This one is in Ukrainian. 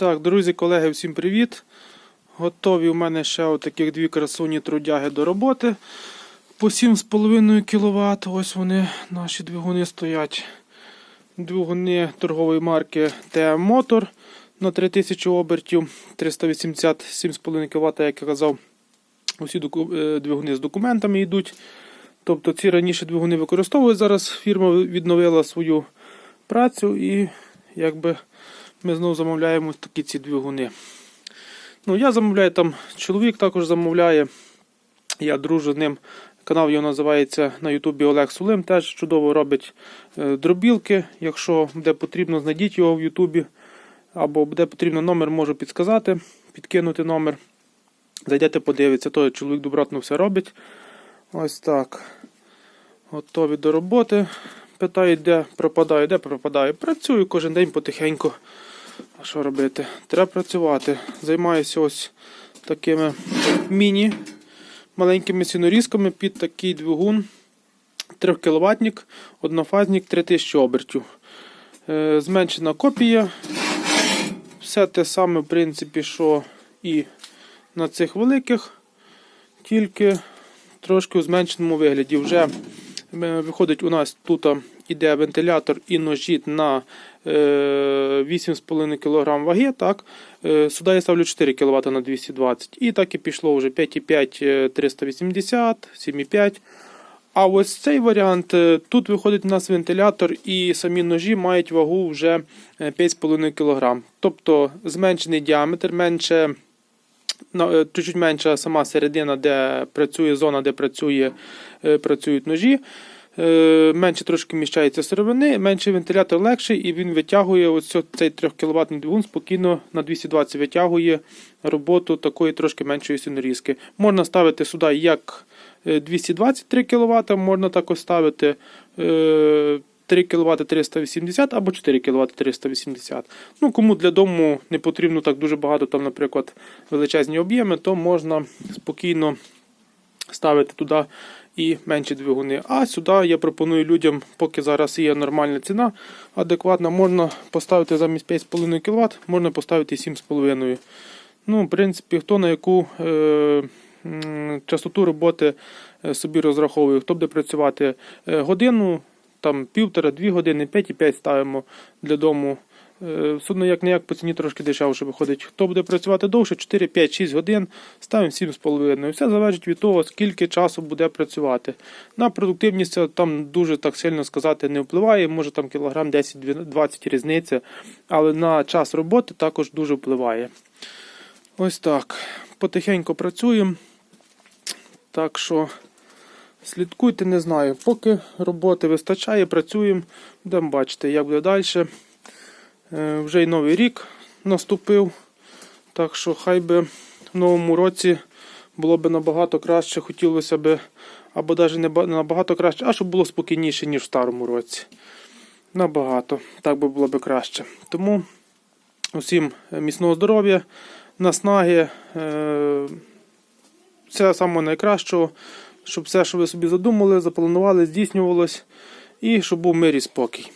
Так, друзі, колеги, всім привіт. Готові у мене ще отаких дві красуні трудяги до роботи. По 7,5 кВт. Ось вони, наші двигуни стоять. Двигуни торгової марки TM Motor на 3000 обертів, 387,5 кВт, як я казав. Усі е, двигуни з документами йдуть. Тобто ці раніше двигуни використовують. Зараз фірма відновила свою працю і якби ми знову замовляємо такі ці двигуни. Ну, я замовляю там, чоловік також замовляє. Я дружу з ним. Канал його називається на Ютубі Олег Сулим. Теж чудово робить е, дробілки. Якщо буде потрібно, знайдіть його в Ютубі. Або буде потрібно номер, можу підсказати, підкинути номер. Зайдете, подивитися, той чоловік добротно все робить. Ось так. Готові до роботи. Питають, де пропадаю, де пропадаю. Працюю кожен день потихеньку. Що робити? Треба працювати. Займаюся ось такими міні маленькими сінорізками під такий двигун. 3 кВт, однофазник 3000 обертів. Е, Зменшена копія. Все те саме, в принципі, що і на цих великих, тільки трошки у зменшеному вигляді. Вже виходить у нас тут іде вентилятор і ножі на е, 8,5 кг ваги. Так. Е, Сюди я ставлю 4 кВт на 220. І так і пішло вже 5,5 е, 380, 7,5. А ось цей варіант, е, тут виходить у нас вентилятор і самі ножі мають вагу вже е, 5,5 кг. Тобто зменшений діаметр, менше, е, чуть-чуть менша сама середина, де працює зона, де працює, е, працюють ножі. Е, Менше трошки міщається сировини, менший вентилятор легший, і він витягує ось цей 3 кВт двигун спокійно на 220 витягує роботу такої трошки меншої синорізки. Можна ставити сюди як е, 223 кВт, можна також ставити е, 3 кВт 380 або 4 кВт 380. Ну, кому для дому не потрібно так дуже багато, там, наприклад, величезні об'єми, то можна спокійно ставити туди і менші двигуни. А сюди я пропоную людям, поки зараз є нормальна ціна, адекватна, можна поставити замість 5,5 кВт, можна поставити 7,5. Ну, в принципі, хто на яку е, частоту роботи е, собі розраховує, хто буде працювати е, годину, там півтора-дві години, 5,5 ставимо для дому. Е, Все одно як не як по ціні трошки дешевше виходить. Хто буде працювати довше, 4, 5, 6 годин, ставимо 7,5. Все залежить від того, скільки часу буде працювати. На продуктивність там дуже так сильно сказати не впливає, може там кілограм 10-20 різниця, але на час роботи також дуже впливає. Ось так. Потихеньку працюємо. Так що слідкуйте, не знаю. Поки роботи вистачає, працюємо. Будемо бачити, як буде далі. Е, Вже й новий рік наступив. Так що хай би в новому році було б набагато краще, хотілося б, або навіть не набагато краще, а щоб було спокійніше, ніж в старому році. Набагато. Так би було б краще. Тому усім міцного здоров'я, наснаги, е, все найкращого, щоб все, що ви собі задумали, запланували, здійснювалось, і щоб був мир і спокій.